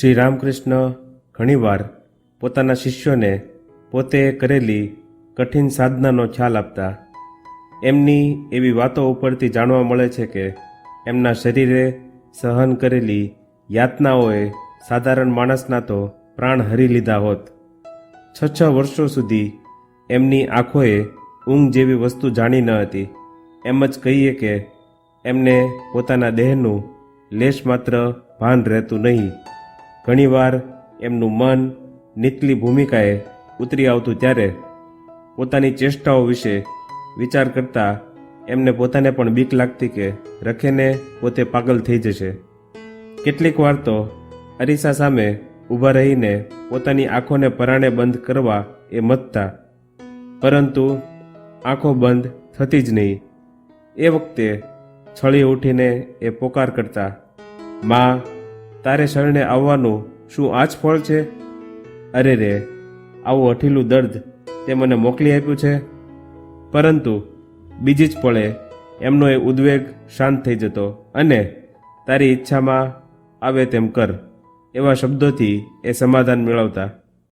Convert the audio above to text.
શ્રી રામકૃષ્ણ ઘણીવાર પોતાના શિષ્યોને પોતે કરેલી કઠિન સાધનાનો ખ્યાલ આપતા. એમની એવી વાતો ઉપરથી જાણવા મળે છે કે એમના શરીરે સહન કરેલી યાતનાઓએ સાધારણ માણસના તો પ્રાણ હરી લીધા હોત. છ છ વર્ષો સુધી એમની આંખોએ ઊંઘ જેવી વસ્તુ જાણી ન હતી. એમ જ કહીએ કે એમને પોતાના દેહનું લેશ માત્ર ભાન રહેતું નહીં. ઘણીવાર એમનું મન નીચલી ભૂમિકાએ ઉતરી આવતું ત્યારે પોતાની ચેષ્ટાઓ વિશે વિચાર કરતા એમને પોતાને પણ બીક લાગતી કે રખેને પોતે પાગલ થઈ જશે. કેટલીક વાર તો અરીસા સામે ઊભા રહીને પોતાની આંખોને પરાણે બંધ કરવા એ મતતા પરંતુ આંખો બંધ થતી જ નહીં. એ વખતે છળી ઉઠીને એ પોકાર કરતા, માં તારે શરણે આવવાનું શું આ જ ફળ છે? અરે રે, આવું અઠીલું દર્દ તે મને મોકલી આપ્યું છે. પરંતુ બીજી જ પળે એમનો એ ઉદ્વેગ શાંત થઈ જતો અને તારી ઈચ્છામાં આવે તેમ કર, એવા શબ્દોથી એ સમાધાન મેળવતા.